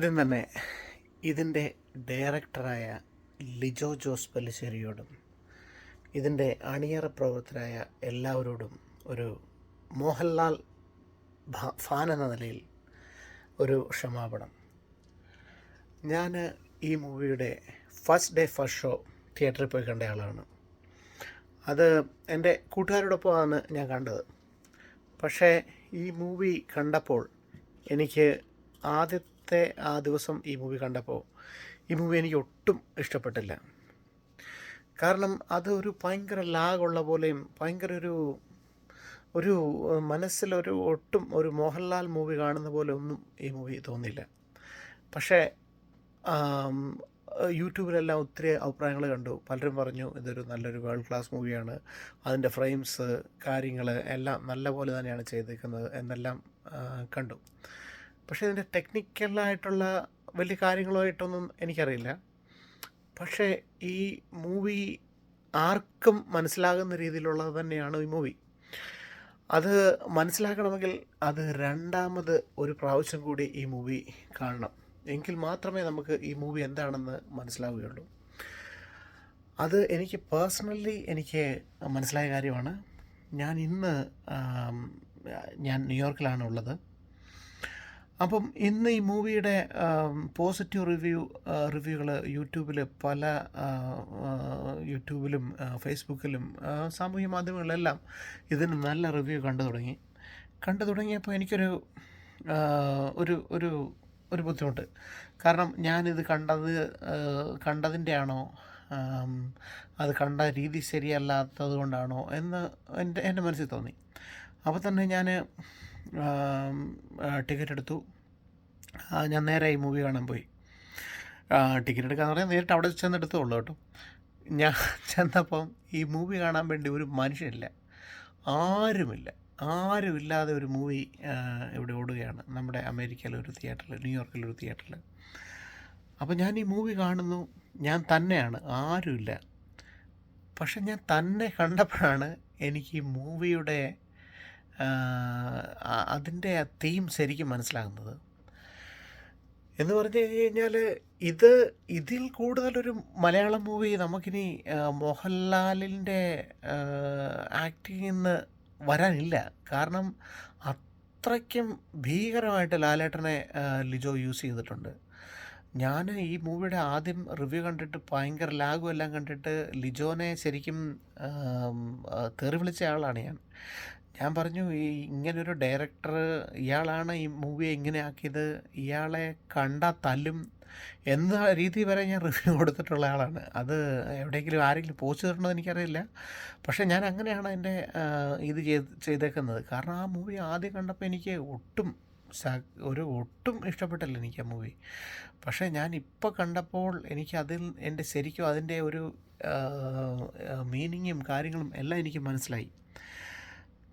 ആദ്യം തന്നെ ഇതിന്റെ ഡയറക്ടറായ ലിജോ ജോസ് പല്ലിശ്ശേരിയോടും ഇതിന്റെ അണിയറ പ്രവർത്തകരായ എല്ലാവരോടും ഒരു മോഹൻലാൽ ഫാൻ എന്ന നിലയിൽ ഒരു ക്ഷമാപണം. ഞാൻ ഈ മൂവിയുടെ ഫസ്റ്റ് ഡേ ഫസ്റ്റ് ഷോ തിയേറ്ററിൽ പോയി കണ്ട ആളാണ്. അത് എന്റെ കൂട്ടുകാരോടൊപ്പമാണ് ഞാൻ കണ്ടത്. പക്ഷേ ഈ മൂവി കണ്ടപ്പോൾ എനിക്ക് ആദ്യത്തെ ആ ദിവസം ഈ മൂവി കണ്ടപ്പോൾ ഈ മൂവി എനിക്ക് ഒട്ടും ഇഷ്ടപ്പെട്ടില്ല. കാരണം അത് ഒരു ഭയങ്കര ലാഗുള്ള പോലെയും ഭയങ്കര ഒരു ഒരു മനസ്സിലൊരു ഒട്ടും ഒരു മോഹൻലാൽ മൂവി കാണുന്ന പോലെ ഒന്നും ഈ മൂവി തോന്നിയില്ല. പക്ഷേ യൂട്യൂബിലെല്ലാം ഒത്തിരി അഭിപ്രായങ്ങൾ കണ്ടു. പലരും പറഞ്ഞു ഇതൊരു നല്ലൊരു വേൾഡ് ക്ലാസ് മൂവിയാണ്. അതിന്റെ ഫ്രെയിംസ് കാര്യങ്ങൾ എല്ലാം നല്ല പോലെ തന്നെയാണ് ചെയ്തേക്കുന്നത് എന്നെല്ലാം കണ്ടു. പക്ഷേ ഇതിന്റെ ടെക്നിക്കലായിട്ടുള്ള വലിയ കാര്യങ്ങളുമായിട്ടൊന്നും എനിക്കറിയില്ല. പക്ഷേ ഈ മൂവി ആർക്കും മനസ്സിലാകുന്ന രീതിയിലുള്ളത് തന്നെയാണ് ഈ മൂവി. അത് മനസ്സിലാക്കണമെങ്കിൽ അത് രണ്ടാമത് ഒരു പ്രാവശ്യം കൂടി ഈ മൂവി കാണണം. എങ്കിൽ മാത്രമേ നമുക്ക് ഈ മൂവി എന്താണെന്ന് മനസ്സിലാവുകയുള്ളൂ. അത് എനിക്ക് പേഴ്സണലി എനിക്ക് മനസ്സിലായ കാര്യമാണ്. ഞാൻ ഇന്ന് ഞാൻ ന്യൂയോർക്കിലാണ് ഉള്ളത് അപ്പം ഇന്ന് ഈ മൂവിയുടെ പോസിറ്റീവ് റിവ്യൂ റിവ്യൂകൾ യൂട്യൂബിൽ പല യൂട്യൂബിലും ഫേസ്ബുക്കിലും സാമൂഹ്യ മാധ്യമങ്ങളിലെല്ലാം ഇതിന് നല്ല റിവ്യൂ കണ്ടു തുടങ്ങി. കണ്ടു തുടങ്ങിയപ്പോൾ എനിക്കൊരു ഒരു ഒരു ഒരു ബുദ്ധിമുട്ട്. കാരണം ഞാനിത് കണ്ടത് കണ്ടതിന്റെ ആണോ അത് കണ്ട രീതി ശരിയല്ലാത്തത് കൊണ്ടാണോ എന്ന് എന്റെ എന്റെ മനസ്സിൽ തോന്നി. അപ്പോൾ തന്നെ ഞാൻ ടിക്കറ്റ് എടുത്തു. ഞാൻ നേരെ ഈ മൂവി കാണാൻ പോയി. ടിക്കറ്റ് എടുക്കാന്ന് പറഞ്ഞാൽ നേരിട്ട് അവിടെ ചെന്ന് എടുത്തുള്ളൂ കേട്ടോ. ഞാൻ ചെന്നപ്പം ഈ മൂവി കാണാൻ വേണ്ടി ഒരു മനുഷ്യനില്ല. ആരുമില്ല. ആരുമില്ലാതെ ഒരു മൂവി ഇവിടെ ഓടുകയാണ്. നമ്മുടെ അമേരിക്കയിലെ ഒരു തിയേറ്ററിൽ ന്യൂയോർക്കിലെ ഒരു തിയേറ്ററിൽ അപ്പോൾ ഞാൻ ഈ മൂവി കാണുന്നു. ഞാൻ തന്നെയാണ്. ആരുമില്ല. പക്ഷെ ഞാൻ തന്നെ കണ്ടപ്പോഴാണ് എനിക്ക് ഈ മൂവിയുടെ അതിന്റെ തീം ശരിക്കും മനസ്സിലാകുന്നത്. എന്ന് പറഞ്ഞു കഴിഞ്ഞാൽ ഇത് ഇതിൽ കൂടുതലൊരു മലയാളം മൂവി നമുക്കിനി മോഹൻലാലിന്റെ ആക്ടിങ്ങിൽ നിന്ന് വരാനില്ല. കാരണം അത്രയ്ക്കും ഭീകരമായിട്ട് ലാലേട്ടനെ ലിജോ യൂസ് ചെയ്തിട്ടുണ്ട്. ഞാൻ ഈ മൂവിയുടെ ആദ്യം റിവ്യൂ കണ്ടിട്ട് ഭയങ്കര ലാഗും എല്ലാം കണ്ടിട്ട് ലിജോനെ ശരിക്കും തെറി വിളിച്ച ആളാണ് ഞാൻ. ഞാൻ പറഞ്ഞു ഈ ഇങ്ങനൊരു ഡയറക്ടർ ഇയാളാണ് ഈ മൂവി ഇങ്ങനെ ആക്കിയത് ഇയാളെ കണ്ടാൽ തല്ലും എന്ന രീതി വരെ ഞാൻ റിവ്യൂ കൊടുത്തിട്ടുള്ള ആളാണ്. അത് എവിടെയെങ്കിലും ആരെങ്കിലും പോസ്റ്റ് ചെയ്തിട്ടുണ്ടോ എനിക്കറിയില്ല. പക്ഷേ ഞാൻ അങ്ങനെയാണ് എന്റെ ഇത് ചെയ്ത് ചെയ്തേക്കുന്നത്. കാരണം ആ മൂവി ആദ്യം കണ്ടപ്പോൾ എനിക്ക് ഒട്ടും ഒരു ഒട്ടും ഇഷ്ടപ്പെട്ടില്ല എനിക്ക് ആ മൂവി പക്ഷേ ഞാൻ ഇപ്പോൾ കണ്ടപ്പോൾ എനിക്ക് അതിൽ എന്റെ ശരിക്കും അതിന്റെ ഒരു മീനിങ്ങും കാര്യങ്ങളും എല്ലാം എനിക്ക് മനസ്സിലായി.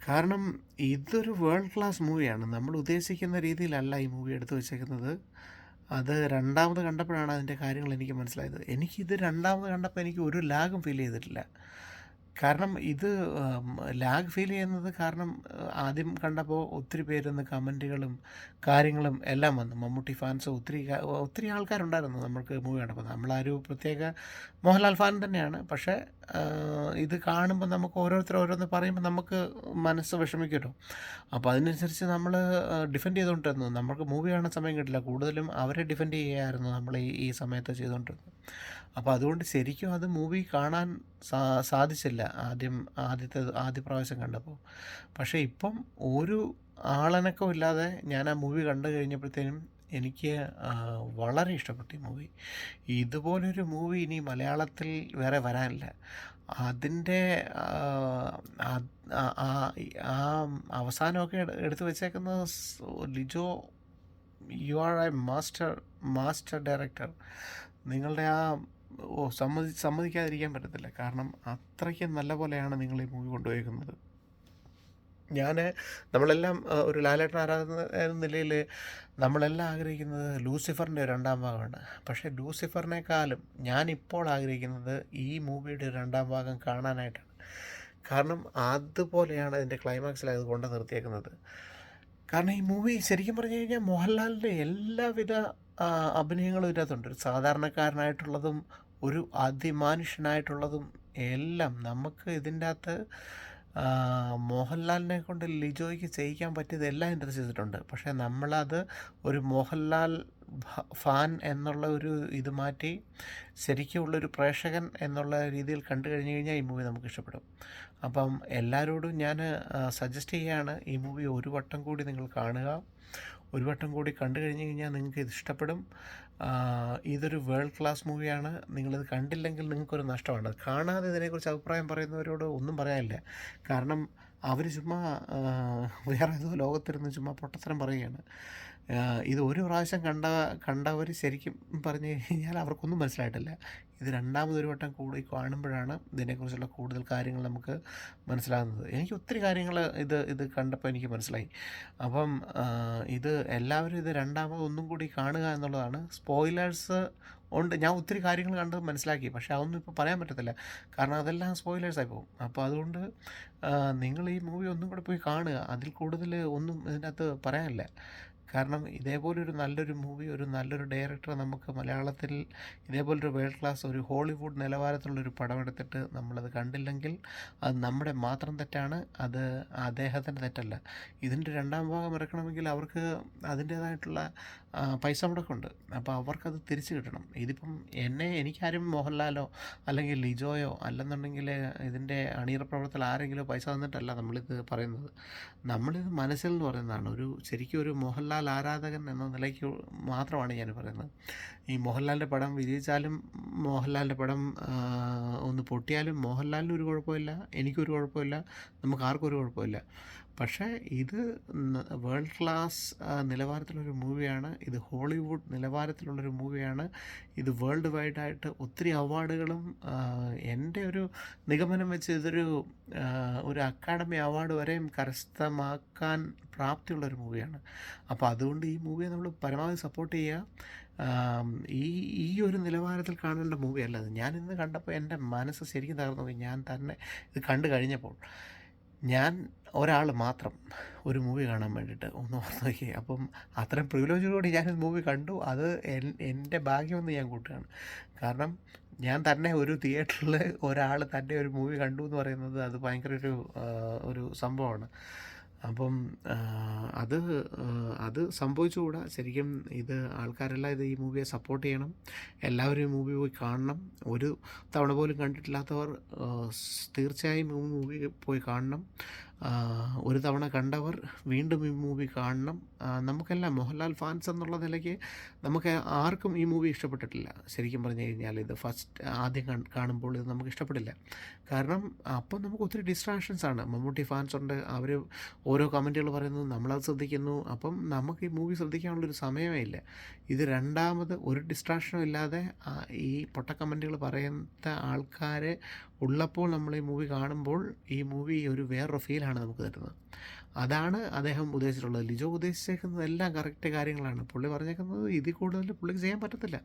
കാരണം ഇതൊരു വേൾഡ് ക്ലാസ് മൂവിയാണ് നമ്മൾ ഉദ്ദേശിക്കുന്ന രീതിയിലല്ല ഈ മൂവി എടുത്തു വച്ചേക്കുന്നത്. അത് രണ്ടാമത് കണ്ടപ്പോഴാണ് അതിന്റെ കാര്യങ്ങൾ എനിക്ക് മനസ്സിലായത്. എനിക്കിത് രണ്ടാമത് കണ്ടപ്പോൾ എനിക്ക് ഒരു ലാഗും ഫീൽ ചെയ്തിട്ടില്ല. കാരണം ഇത് ലാഗ് ഫീൽ ചെയ്യുന്നത് കാരണം ആദ്യം കണ്ടപ്പോൾ ഒത്തിരി പേരുന്ന് കമന്റുകളും കാര്യങ്ങളും എല്ലാം വന്നു. മമ്മൂട്ടി ഫാൻസ് ഒത്തിരി ഒത്തിരി ആൾക്കാരുണ്ടായിരുന്നു നമ്മൾക്ക് മൂവി കണ്ടപ്പോൾ. നമ്മളൊരു പ്രത്യേക മോഹൻലാൽ ഫാൻ തന്നെയാണ്. പക്ഷേ ഇത് കാണുമ്പോൾ നമുക്ക് ഓരോരുത്തർ ഓരോന്ന് പറയുമ്പോൾ നമുക്ക് മനസ്സ് വിഷമിക്കുമല്ലോ. അപ്പോൾ അതിനനുസരിച്ച് നമ്മൾ ഡിഫെൻഡ് ചെയ്തുകൊണ്ടിരുന്നു. നമുക്ക് മൂവി കാണാൻ സമയം കിട്ടില്ല. കൂടുതലും അവരെ ഡിഫെൻഡ് ചെയ്യായിരുന്നു നമ്മൾ ഈ സമയത്ത് ചെയ്തുകൊണ്ടിരുന്നത്. അപ്പോൾ അതുകൊണ്ട് ശരിക്കും അത് മൂവി കാണാൻ സാ സാധിച്ചില്ല ആദ്യം ആദ്യത്തെ ആദ്യ പ്രാവശ്യം കണ്ടപ്പോൾ പക്ഷേ ഇപ്പം ഒരു ആളനക്കം ഇല്ലാതെ ഞാൻ ആ മൂവി കണ്ടു കഴിഞ്ഞപ്പോഴത്തേനും എനിക്ക് വളരെ ഇഷ്ടപ്പെട്ടു ഈ മൂവി. ഇതുപോലൊരു മൂവി ഇനി മലയാളത്തിൽ വേറെ വരാനില്ല. അതിന്റെ ആ, അവസാനമൊക്കെ എടുത്തു വെച്ചേക്കുന്നത് Lijo you are a master master director. നിങ്ങളുടെ ആ ഓ സമ്മതി സമ്മതിക്കാതിരിക്കാൻ പറ്റത്തില്ല. കാരണം അത്രയ്ക്ക് നല്ല പോലെയാണ് നിങ്ങൾ ഈ മൂവി കൊണ്ടുപോയിരിക്കുന്നത് ഞാൻ നമ്മളെല്ലാം ഒരു ലാലേട്ടൻ ആരാധന നിലയിൽ നമ്മളെല്ലാം ആഗ്രഹിക്കുന്നത് ലൂസിഫറിന്റെ രണ്ടാം ഭാഗമാണ്. പക്ഷേ ലൂസിഫറിനേക്കാളും ഞാനിപ്പോൾ ആഗ്രഹിക്കുന്നത് ഈ മൂവിയുടെ രണ്ടാം ഭാഗം കാണാനായിട്ടാണ്. കാരണം അതുപോലെയാണ് അതിന്റെ ക്ലൈമാക്സിൽ അത് കൊണ്ട് നിർത്തിയേക്കുന്നത് കാരണം ഈ മൂവി ശരിക്കും പറഞ്ഞു കഴിഞ്ഞാൽ മോഹൻലാലിന്റെ എല്ലാവിധ അഭിനയങ്ങളും ഇതിനകത്തുണ്ട്. ഒരു സാധാരണക്കാരനായിട്ടുള്ളതും ഒരു അതിമാനുഷ്യനായിട്ടുള്ളതും എല്ലാം നമുക്ക് ഇതിന്റെ അകത്ത് മോഹൻലാലിനെ കൊണ്ട് ലിജോയ്ക്ക് ചെയ്യിക്കാൻ പറ്റിയതെല്ലാം എന്റെ ചെയ്തിട്ടുണ്ട്. പക്ഷേ നമ്മളത് ഒരു മോഹൻലാൽ ഫാൻ എന്നുള്ള ഒരു ഇത് മാറ്റി ശരിക്കുമുള്ളൊരു പ്രേക്ഷകൻ എന്നുള്ള രീതിയിൽ കണ്ടു കഴിഞ്ഞു കഴിഞ്ഞാൽ ഈ മൂവി നമുക്ക് ഇഷ്ടപ്പെടും. അപ്പം എല്ലാവരോടും ഞാൻ സജസ്റ്റ് ചെയ്യുകയാണ് ഈ മൂവി ഒരു വട്ടം കൂടി നിങ്ങൾ കാണുക. ഒരു വട്ടം കൂടി കണ്ടു കഴിഞ്ഞ് കഴിഞ്ഞാൽ നിങ്ങൾക്ക് ഇത് ഇഷ്ടപ്പെടും. ഇതൊരു വേൾഡ് ക്ലാസ് മൂവിയാണ് നിങ്ങളിത് കണ്ടില്ലെങ്കിൽ നിങ്ങൾക്കൊരു നഷ്ടമാണ്. കാണാതെ ഇതിനെക്കുറിച്ച് അഭിപ്രായം പറയുന്നവരോട് ഒന്നും പറയാനില്ല. കാരണം അവർ ചുമ്മാ വേറെ ഏതോ ലോകത്തിരുന്ന് ചുമ്മാ പൊട്ടത്തരം പറയുകയാണ്. ഇത് ഒരു പ്രാവശ്യം കണ്ട കണ്ടവർ ശരിക്കും പറഞ്ഞു കഴിഞ്ഞാൽ അവർക്കൊന്നും മനസ്സിലായിട്ടില്ല. ഇത് രണ്ടാമതൊരു വട്ടം കൂടി കാണുമ്പോഴാണ് ഇതിനെക്കുറിച്ചുള്ള കൂടുതൽ കാര്യങ്ങൾ നമുക്ക് മനസ്സിലാകുന്നത്. എനിക്ക് ഒത്തിരി കാര്യങ്ങൾ ഇത് ഇത് കണ്ടപ്പോൾ എനിക്ക് മനസ്സിലായി. അപ്പം ഇത് എല്ലാവരും ഇത് രണ്ടാമത് ഒന്നും കൂടി കാണുക എന്നുള്ളതാണ്. സ്പോയിലേഴ്സ് ഉണ്ട്. ഞാൻ ഒത്തിരി കാര്യങ്ങൾ കണ്ട് മനസ്സിലാക്കി. പക്ഷേ അതൊന്നും ഇപ്പോൾ പറയാൻ പറ്റത്തില്ല. കാരണം അതെല്ലാം സ്പോയിലേഴ്സായി പോകും. അപ്പോൾ അതുകൊണ്ട് നിങ്ങൾ ഈ മൂവി ഒന്നും കൂടെ പോയി കാണുക. അതിൽ കൂടുതൽ ഒന്നും ഇതിനകത്ത് പറയാനില്ല. കാരണം ഇതേപോലൊരു നല്ലൊരു മൂവി ഒരു നല്ലൊരു ഡയറക്ടറെ നമുക്ക് മലയാളത്തിൽ ഇതേപോലൊരു വേൾഡ് ക്ലാസ് ഒരു ഹോളിവുഡ് നിലവാരത്തിലുള്ളൊരു പടം എടുത്തിട്ട് നമ്മളത് കണ്ടില്ലെങ്കിൽ അത് നമ്മുടെ മാത്രം തെറ്റാണ് അത് അദ്ദേഹത്തിന്റെ തെറ്റല്ല. ഇതിന്റെ രണ്ടാം ഭാഗം ഇറക്കണമെങ്കിൽ അവർക്ക് അതിന്റേതായിട്ടുള്ള പൈസ മുടക്കുണ്ട്. അപ്പോൾ അവർക്കത് തിരിച്ചു കിട്ടണം. ഇതിപ്പം എന്നെ എനിക്കാരും മോഹൻലാലോ അല്ലെങ്കിൽ ലിജോയോ അല്ലെന്നുണ്ടെങ്കിൽ ഇതിന്റെ അണിയറ പ്രവർത്തനം ആരെങ്കിലും പൈസ തന്നിട്ടല്ല നമ്മളിത് പറയുന്നത്. നമ്മളിത് മനസ്സിൽ എന്ന് പറയുന്നതാണ്. ഒരു ശരിക്കും ഒരു മോഹൻലാൽ ആരാധകൻ എന്ന നിലയ്ക്ക് മാത്രമാണ് ഞാൻ പറയുന്നത്. ഈ മോഹൻലാലിന്റെ പടം വിജയിച്ചാലും മോഹൻലാലിന്റെ പടം ഒന്ന് പൊട്ടിയാലും മോഹൻലാലിന് ഒരു കുഴപ്പമില്ല എനിക്കൊരു കുഴപ്പമില്ല നമുക്ക് ആർക്കും ഒരു കുഴപ്പമില്ല. പക്ഷേ ഇത് വേൾഡ് ക്ലാസ് നിലവാരത്തിലുള്ളൊരു മൂവിയാണ്. ഇത് ഹോളിവുഡ് നിലവാരത്തിലുള്ളൊരു മൂവിയാണ്. ഇത് വേൾഡ് വൈഡായിട്ട് ഒത്തിരി അവാർഡുകളും എന്റെ ഒരു നിഗമനം വെച്ച് ഇതൊരു ഒരു അക്കാഡമി അവാർഡ് വരെയും കരസ്ഥമാക്കാൻ പ്രാപ്തിയുള്ളൊരു മൂവിയാണ്. അപ്പോൾ അതുകൊണ്ട് ഈ മൂവിയെ നമ്മൾ പരമാവധി സപ്പോർട്ട് ചെയ്യുക. ഈ ഈ ഒരു നിലവാരത്തിൽ കാണേണ്ട മൂവിയല്ല അത് ഞാൻ ഇന്ന് കണ്ടപ്പോൾ എന്റെ മനസ്സ് ശരിക്കും തകർന്നു പോയി ഞാൻ തന്നെ ഇത് കണ്ടു കഴിഞ്ഞപ്പോൾ. ഞാൻ ഒരാൾ മാത്രം ഒരു മൂവി കാണാൻ വേണ്ടിയിട്ട് ഒന്ന് ഓർത്ത് നോക്കി അപ്പം അത്രയും പ്രിവിലേജോടുകൂടി ഞാൻ മൂവി കണ്ടു. അത് എന്റെ ഭാഗ്യമെന്ന് ഞാൻ കൂട്ടുകയാണ്. കാരണം ഞാൻ തന്നെ ഒരു തിയേറ്ററിൽ ഒരാൾ തന്നെ ഒരു മൂവി കണ്ടു എന്ന് പറയുന്നത് അത് ഭയങ്കര ഒരു ഒരു സംഭവമാണ്. അപ്പം അത് അത് സംഭവിച്ചുകൂടാ. ശരിക്കും ഇത് ആൾക്കാരെല്ലാം ഇത് ഈ മൂവിയെ സപ്പോർട്ട് ചെയ്യണം. എല്ലാവരും ഈ മൂവി പോയി കാണണം. ഒരു തവണ പോലും കണ്ടിട്ടില്ലാത്തവർ തീർച്ചയായും ഈ മൂവി പോയി കാണണം. ഒരു തവണ കണ്ടവർ വീണ്ടും ഈ മൂവി കാണണം. നമുക്കെല്ലാം മോഹൻലാൽ ഫാൻസ് എന്നുള്ള നിലയ്ക്ക് നമുക്ക് ആർക്കും ഈ മൂവി ഇഷ്ടപ്പെട്ടിട്ടില്ല. ശരിക്കും പറഞ്ഞു കഴിഞ്ഞാൽ ഇത് ഫസ്റ്റ് ആദ്യം കാണുമ്പോൾ ഇത് നമുക്ക് ഇഷ്ടപ്പെടില്ല. കാരണം അപ്പം നമുക്ക് ഒത്തിരി ഡിസ്ട്രാക്ഷൻസ് ആണ്. മമ്മൂട്ടി ഫാൻസ് ഉണ്ട്. അവർ ഓരോ കമന്റുകൾ പറയുന്നു നമ്മളത് ശ്രദ്ധിക്കുന്നു. അപ്പം നമുക്ക് ഈ മൂവി ശ്രദ്ധിക്കാനുള്ളൊരു സമയമേ ഇല്ല. ഇത് രണ്ടാമത് ഒരു ഡിസ്ട്രാക്ഷനും ഇല്ലാതെ ഈ പൊട്ട കമന്റുകൾ പറയുന്ന ആൾക്കാർ ഉള്ളപ്പോൾ നമ്മൾ ഈ മൂവി കാണുമ്പോൾ ഈ മൂവി ഒരു വേറൊരു ഫീലാണ് നമുക്ക് തരുന്നത്. അതാണ് അദ്ദേഹം ഉദ്ദേശിച്ചിട്ടുള്ളത്. ലിജോ ഉദ്ദേശിച്ചേക്കുന്നത് എല്ലാം കറക്റ്റ് കാര്യങ്ങളാണ്. പുള്ളി പറഞ്ഞേക്കുന്നത് ഇതിൽ കൂടുതൽ പുള്ളിക്ക് ചെയ്യാൻ പറ്റത്തില്ല.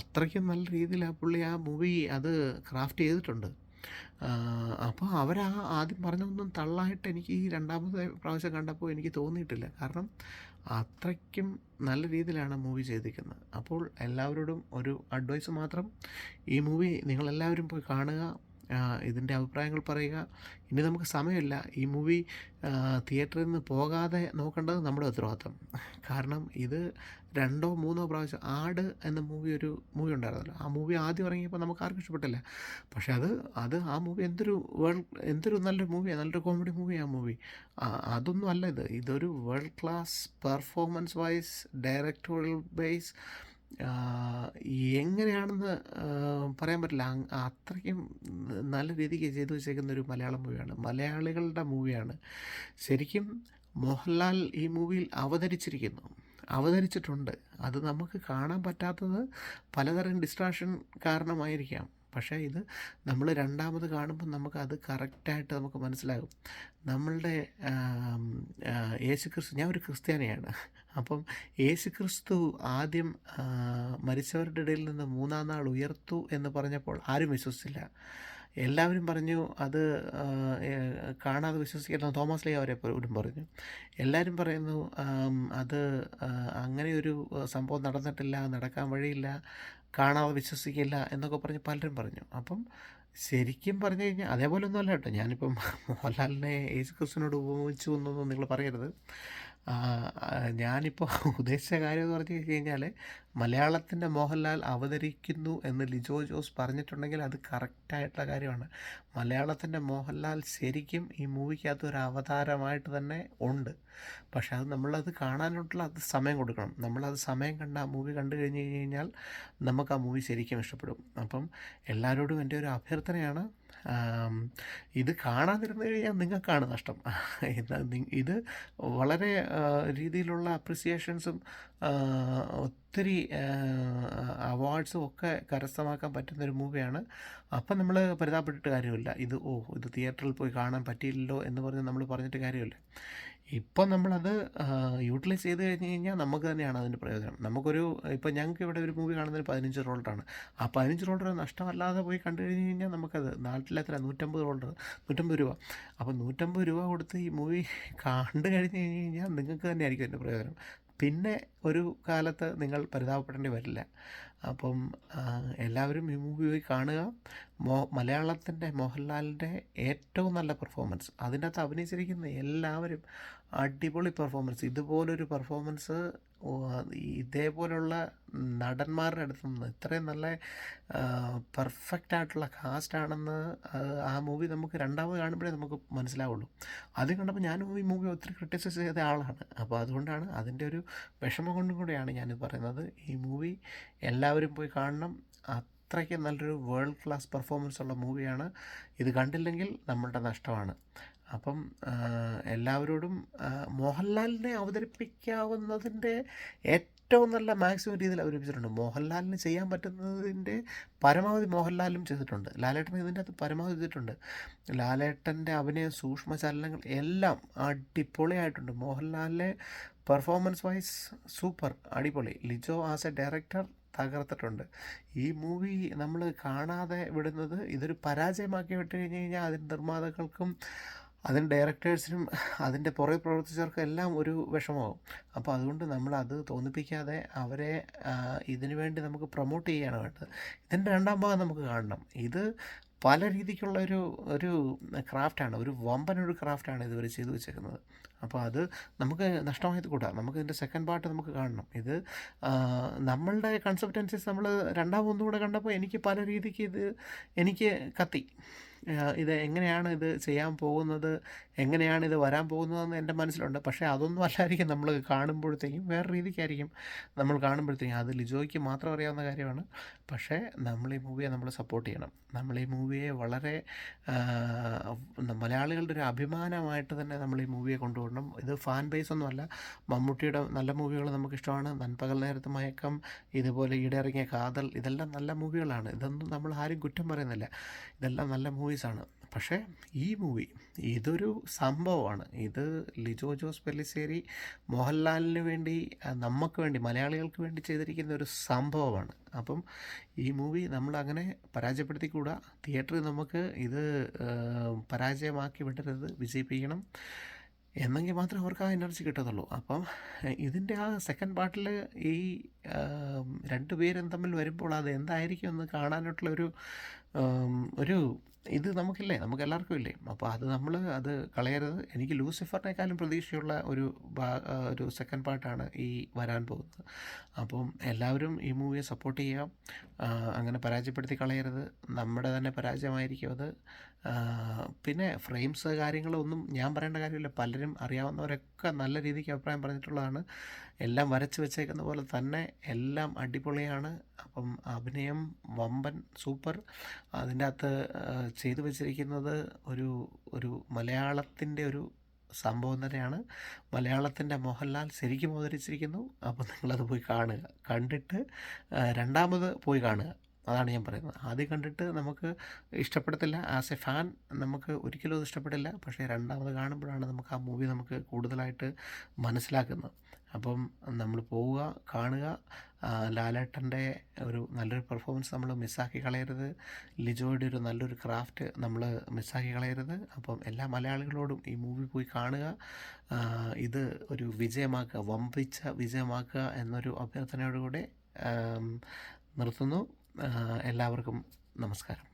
അത്രയ്ക്കും നല്ല രീതിയിൽ ആ പുള്ളി ആ മൂവി അത് ക്രാഫ്റ്റ് ചെയ്തിട്ടുണ്ട്. അപ്പോൾ അവർ ആ ആദ്യം പറഞ്ഞൊന്നും തള്ളായിട്ട് എനിക്ക് ഈ രണ്ടാമത്തെ പ്രാവശ്യം കണ്ടപ്പോൾ എനിക്ക് തോന്നിയിട്ടില്ല. കാരണം അത്രയ്ക്കും നല്ല രീതിയിലാണ് മൂവി ചെയ്തിരിക്കുന്നത്. അപ്പോൾ എല്ലാവരോടും ഒരു അഡ്വൈസ് മാത്രം. ഈ മൂവി നിങ്ങളെല്ലാവരും പോയി കാണുക. ഇതിന്റെ അഭിപ്രായങ്ങൾ പറയുക. ഇനി നമുക്ക് സമയമില്ല. ഈ മൂവി തിയേറ്ററിൽ നിന്ന് പോകാതെ നോക്കേണ്ടത് നമ്മുടെ ഉത്തരവാദിത്വം. കാരണം ഇത് രണ്ടോ മൂന്നോ പ്രാവശ്യം ആട് എന്ന മൂവി ഒരു മൂവി ഉണ്ടായിരുന്നല്ലോ. ആ മൂവി ആദ്യം ഇറങ്ങിയപ്പോൾ നമുക്ക് ആർക്കും ഇഷ്ടപ്പെട്ടില്ല. പക്ഷേ അത് അത് ആ മൂവി എന്തൊരു വേൾഡ് എന്തൊരു നല്ലൊരു മൂവിയാണ് നല്ലൊരു കോമഡി മൂവിയാണ് ആ മൂവി. അതൊന്നും അല്ല ഇത്. ഇതൊരു world class performance wise directorial base എങ്ങനെയാണെന്ന് പറയാൻ പറ്റില്ല. അത്രയ്ക്കും നല്ല രീതിക്ക് ചെയ്തു വെച്ചേക്കുന്ന ഒരു മലയാളം മൂവിയാണ്. മലയാളികളുടെ മൂവിയാണ്. ശരിക്കും മോഹൻലാൽ ഈ മൂവിയിൽ അവതരിച്ചിരിക്കുന്നു. അവതരിച്ചിട്ടുണ്ട്. അത് നമുക്ക് കാണാൻ പറ്റാത്തത് പലതരം ഡിസ്ട്രാക്ഷൻ കാരണമായിരിക്കാം. പക്ഷേ ഇത് നമ്മൾ രണ്ടാമത് കാണുമ്പോൾ നമുക്ക് അത് കറക്റ്റായിട്ട് നമുക്ക് മനസ്സിലാകും. നമ്മളുടെ യേശു ക്രിസ്തു ഞാൻ ഒരു ക്രിസ്ത്യാനിയാണ്. അപ്പം യേശു ക്രിസ്തു ആദ്യം മരിച്ചവരുടെ ഇടയിൽ നിന്ന് മൂന്നാം നാൾ ഉയർത്തു എന്ന് പറഞ്ഞപ്പോൾ ആരും വിശ്വസിച്ചില്ല. എല്ലാവരും പറഞ്ഞു അത് കാണാതെ വിശ്വസിക്കുന്ന തോമസ് ലേ അവരെ പോലും പറഞ്ഞു. എല്ലാവരും പറയുന്നു അത് അങ്ങനെ ഒരു സംഭവം നടന്നിട്ടില്ല നടക്കാൻ വഴിയില്ല കാണാതെ വിശ്വസിക്കില്ല എന്നൊക്കെ പറഞ്ഞ് പലരും പറഞ്ഞു. അപ്പം ശരിക്കും പറഞ്ഞു കഴിഞ്ഞാൽ അതേപോലെ ഒന്നുമല്ല കേട്ടോ. ഞാനിപ്പം മോഹൻലാലിനെ യേശു ക്രിസ്തുവിനോട് ഉപമിച്ചു എന്നൊന്നും നിങ്ങൾ പറയരുത്. ഞാനിപ്പോൾ ഉദ്ദേശിച്ച കാര്യം എന്ന് പറഞ്ഞു കഴിഞ്ഞാൽ മലയാളത്തിന്റെ മോഹൻലാൽ അവതരിക്കുന്നു എന്ന് ലിജോ ജോസ് പറഞ്ഞിട്ടുണ്ടെങ്കിൽ അത് കറക്റ്റായിട്ടുള്ള കാര്യമാണ്. മലയാളത്തിന്റെ മോഹൻലാൽ ശരിക്കും ഈ മൂവിക്കകത്ത് ഒരു അവതാരമായിട്ട് തന്നെ ഉണ്ട്. പക്ഷേ അത് നമ്മളത് കാണാനായിട്ടുള്ള അത് സമയം കൊടുക്കണം. നമ്മളത് സമയം കണ്ട് ആ മൂവി കണ്ടു കഴിഞ്ഞ് കഴിഞ്ഞ് കഴിഞ്ഞാൽ നമുക്ക് ആ മൂവി ശരിക്കും ഇഷ്ടപ്പെടും. അപ്പം എല്ലാവരോടും എന്റെ ഒരു അഭ്യർത്ഥനയാണ്. ഇത് കാണാതിരുന്നു കഴിഞ്ഞാൽ നിങ്ങൾക്കാണ് നഷ്ടം. ഇത് ഇത് വളരെ രീതിയിലുള്ള അപ്രിസിയേഷൻസും ഒത്തിരി അവാർഡ്സും ഒക്കെ കരസ്ഥമാക്കാൻ പറ്റുന്ന ഒരു മൂവിയാണ് അപ്പം നമ്മൾ പരിതാപപ്പെട്ടിട്ട് കാര്യമില്ല. ഇത് ഓ ഇത് തിയേറ്ററിൽ പോയി കാണാൻ പറ്റിയില്ലല്ലോ എന്ന് പറഞ്ഞ് നമ്മൾ പറഞ്ഞിട്ട് കാര്യമില്ല. ഇപ്പം നമ്മളത് യൂട്ടിലൈസ് ചെയ്ത് കഴിഞ്ഞ് കഴിഞ്ഞാൽ നമുക്ക് തന്നെയാണ് അതിന്റെ പ്രയോജനം. നമുക്കൊരു ഇപ്പം ഞങ്ങൾക്ക് ഇവിടെ ഒരു മൂവി കാണുന്നതിന് പതിനഞ്ച് റോളറാണ് ആ പതിനഞ്ച് റോളർ നഷ്ടമല്ലാതെ പോയി കണ്ടു കഴിഞ്ഞ് കഴിഞ്ഞാൽ നമുക്കത് നാട്ടിലെത്ര നൂറ്റമ്പത് റോളർ നൂറ്റമ്പത് രൂപ. അപ്പോൾ നൂറ്റമ്പത് രൂപ കൊടുത്ത് ഈ മൂവി കണ്ടു കഴിഞ്ഞ് കഴിഞ്ഞ് കഴിഞ്ഞാൽ നിങ്ങൾക്ക് തന്നെയായിരിക്കും അതിന്റെ പ്രയോജനം. പിന്നെ ഒരു കാലത്ത് നിങ്ങൾ പരിതാപപ്പെടേണ്ടി വരില്ല. അപ്പം എല്ലാവരും ഈ മൂവി പോയി കാണുക. മോ മലയാളത്തിന്റെ മോഹൻലാലിന്റെ ഏറ്റവും നല്ല പെർഫോമൻസ് അതിന്റെ അകത്ത് അഭിനയിച്ചിരിക്കുന്ന എല്ലാവരും അടിപൊളി പെർഫോമൻസ് ഇതുപോലൊരു പെർഫോമൻസ് ഇതേപോലുള്ള നടന്മാരുടെ അടുത്ത് നിന്ന് ഇത്രയും നല്ല പെർഫെക്റ്റ് ആയിട്ടുള്ള കാസ്റ്റ് ആണെന്ന് ആ, മൂവി നമുക്ക് രണ്ടാമത് കാണുമ്പോഴേ നമുക്ക് മനസ്സിലാവുള്ളൂ. ആദ്യം കണ്ടപ്പോൾ ഞാനും ഈ മൂവി ഒത്തിരി ക്രിട്ടിസൈസ് ചെയ്ത ആളാണ്. അപ്പോൾ അതുകൊണ്ടാണ് അതിന്റെ ഒരു വിഷമം കൊണ്ടും കൂടെയാണ് ഞാനിത് പറയുന്നത്. ഈ മൂവി എല്ലാവരും പോയി കാണണം. അത്രയ്ക്ക് നല്ലൊരു വേൾഡ് ക്ലാസ് പെർഫോമൻസ് ഉള്ള മൂവിയാണ് ഇത് കണ്ടില്ലെങ്കിൽ നമ്മളുടെ നഷ്ടമാണ്. അപ്പം എല്ലാവരോടും മോഹൻലാലിനെ അവതരിപ്പിക്കാവുന്നതിന്റെ ഏറ്റവും നല്ല മാക്സിമം രീതിയിൽ അവതരിപ്പിച്ചിട്ടുണ്ട്. മോഹൻലാലിന് ചെയ്യാൻ പറ്റുന്നതിന്റെ പരമാവധി മോഹൻലാലും ചെയ്തിട്ടുണ്ട്. ലാലേട്ടൻ ഇതിന്റെ അകത്ത് പരമാവധി ചെയ്തിട്ടുണ്ട്. ലാലേട്ടന്റെ അഭിനയ സൂക്ഷ്മ ചലനങ്ങൾ എല്ലാം അടിപൊളിയായിട്ടുണ്ട്. മോഹൻലാലിലെ പെർഫോമൻസ് വൈസ് സൂപ്പർ അടിപൊളി. ലിജോ ആസ് എ ഡയറക്ടർ തകർത്തിട്ടുണ്ട്. ഈ മൂവി നമ്മൾ കാണാതെ വിടുന്നത് ഇതൊരു പരാജയമാക്കി വിട്ട് കഴിഞ്ഞ് കഴിഞ്ഞാൽ അതിന്റെ നിർമ്മാതാക്കൾക്കും അതിന് ഡയറക്ടേഴ്സിനും അതിന്റെ പുറകെ പ്രവർത്തിച്ചവർക്കും എല്ലാം ഒരു വിഷമമാവും. അപ്പോൾ അതുകൊണ്ട് നമ്മൾ അത് തോന്നിപ്പിക്കാതെ അവരെ ഇതിനു വേണ്ടി നമുക്ക് പ്രൊമോട്ട് ചെയ്യാണ് വേണ്ടത്. ഇതിന്റെ രണ്ടാം ഭാഗം നമുക്ക് കാണണം. ഇത് പല രീതിക്കുള്ള ഒരു ഒരു ക്രാഫ്റ്റാണ് ഒരു വമ്പനൊരു ക്രാഫ്റ്റാണ് ഇതുവരെ ചെയ്തു വെച്ചേക്കുന്നത്. അപ്പോൾ അത് നമുക്ക് നഷ്ടമായത് കൂടാ. നമുക്ക് ഇതിന്റെ സെക്കൻഡ് പാർട്ട് നമുക്ക് കാണണം. ഇത് നമ്മളുടെ കൺസെപ്റ്റ് അനുസരിച്ച് നമ്മൾ രണ്ടാമതൊന്നും കൂടെ കണ്ടപ്പോൾ എനിക്ക് പല രീതിക്ക് ഇത് എനിക്ക് കത്തി. ഇത് എങ്ങനെയാണ് ഇത് ചെയ്യാൻ പോകുന്നത്? എങ്ങനെയാണ് ഇത് വരാൻ പോകുന്നതെന്ന് എന്റെ മനസ്സിലുണ്ട്. പക്ഷേ അതൊന്നും അല്ലായിരിക്കും. നമ്മൾ കാണുമ്പോഴത്തേക്കും വേറെ രീതിക്കായിരിക്കും നമ്മൾ കാണുമ്പോഴത്തേക്കും. അത് ലിജോയ്ക്ക് മാത്രം അറിയാവുന്ന കാര്യമാണ്. പക്ഷേ നമ്മൾ ഈ മൂവിയെ നമ്മൾ സപ്പോർട്ട് ചെയ്യണം. നമ്മൾ ഈ മൂവിയെ വളരെ മലയാളികളുടെ ഒരു അഭിമാനമായിട്ട് തന്നെ നമ്മൾ ഈ മൂവിയെ കൊണ്ടുപോകണം ഇത് ഫാൻ ബേസ് ഒന്നുമല്ല മമ്മൂട്ടിയുടെ നല്ല മൂവികൾ നമുക്കിഷ്ടമാണ്. നൻപകൽ നേരത്ത് മയക്കം ഇതുപോലെ ഈടെ ഇറങ്ങിയ കാതൽ ഇതെല്ലാം നല്ല മൂവികളാണ് ഇതൊന്നും നമ്മൾ ആരും കുറ്റം പറയുന്നില്ല. ഇതെല്ലാം നല്ല മൂവീസാണ് പക്ഷേ ഈ മൂവി ഇതൊരു സംഭവമാണ്. ഇത് ലിജോ ജോസ് പെല്ലിശ്ശേരി മോഹൻലാലിന് വേണ്ടി നമുക്ക് വേണ്ടി മലയാളികൾക്ക് വേണ്ടി ചെയ്തിരിക്കുന്ന ഒരു സംഭവമാണ്. അപ്പം ഈ മൂവി നമ്മളങ്ങനെ പരാജയപ്പെടുത്തിക്കൂടാ. തിയേറ്ററിൽ നമുക്ക് ഇത് പരാജയമാക്കി വിടരുത് വിജയിപ്പിക്കണം. എന്നെങ്കിൽ മാത്രം അവർക്ക് ആ എനർജി കിട്ടത്തുള്ളൂ. അപ്പം ഇതിന്റെ ആ സെക്കൻഡ് പാർട്ടിൽ ഈ രണ്ടുപേരും പേരും തമ്മിൽ വരുമ്പോൾ അത് എന്തായിരിക്കും എന്ന് കാണാനായിട്ടുള്ള ഒരു ഒരു ഇത് നമുക്കില്ലേ? നമുക്ക് എല്ലാവർക്കും ഇല്ലേ? അപ്പോൾ അത് നമ്മൾ അത് കളയരുത്. എനിക്ക് ലൂസിഫറിനേക്കാളും പ്രതീക്ഷയുള്ള ഒരു ഒരു സെക്കൻഡ് പാർട്ടാണ് ഈ വരാൻ പോകുന്നത്. അപ്പം എല്ലാവരും ഈ മൂവിയെ സപ്പോർട്ട് ചെയ്യാം. അങ്ങനെ പരാജയപ്പെടുത്തി കളയരുത്. നമ്മുടെ തന്നെ പരാജയമായിരിക്കും അത്. പിന്നെ ഫ്രെയിംസ് കാര്യങ്ങളൊന്നും ഞാൻ പറയേണ്ട കാര്യമില്ല. പലരും അറിയാവുന്നവരൊക്കെ നല്ല രീതിക്ക് അഭിപ്രായം പറഞ്ഞിട്ടുള്ളതാണ്. എല്ലാം വരച്ച് വെച്ചേക്കുന്ന പോലെ തന്നെ എല്ലാം അടിപൊളിയാണ്. അപ്പം അഭിനയം വമ്പൻ സൂപ്പർ. അതിന്റെ അകത്ത് ചെയ്തു വെച്ചിരിക്കുന്നത് ഒരു ഒരു മലയാളത്തിന്റെ ഒരു സംഭവം തന്നെയാണ്. മലയാളത്തിന്റെ മോഹൻലാൽ ശരിക്കും അവതരിച്ചിരിക്കുന്നു. അപ്പോൾ നിങ്ങളത് പോയി കാണുക. കണ്ടിട്ട് രണ്ടാമത് പോയി കാണുക. അതാണ് ഞാൻ പറയുന്നത്. ആദ്യം കണ്ടിട്ട് നമുക്ക് ഇഷ്ടപ്പെടത്തില്ല. ആസ് എ ഫാൻ നമുക്ക് ഒരിക്കലും അത് ഇഷ്ടപ്പെടില്ല. പക്ഷേ രണ്ടാമത് കാണുമ്പോഴാണ് നമുക്ക് ആ മൂവി നമുക്ക് കൂടുതലായിട്ട് മനസ്സിലാക്കുന്നത്. അപ്പം നമ്മൾ പോവുക കാണുക. ലാലേട്ടന്റെ ഒരു നല്ലൊരു പെർഫോമൻസ് നമ്മൾ മിസ്സാക്കി കളയരുത്. ലിജോയുടെ ഒരു നല്ലൊരു ക്രാഫ്റ്റ് നമ്മൾ മിസ്സാക്കി കളയരുത്. അപ്പം എല്ലാ മലയാളികളോടും ഈ മൂവി പോയി കാണുക. ഇത് ഒരു വിജയമാക്കുക വമ്പിച്ച വിജയമാക്കുക എന്നൊരു അഭ്യർത്ഥനയോടുകൂടെ നിർത്തുന്നു. എല്ലാവർക്കും നമസ്കാരം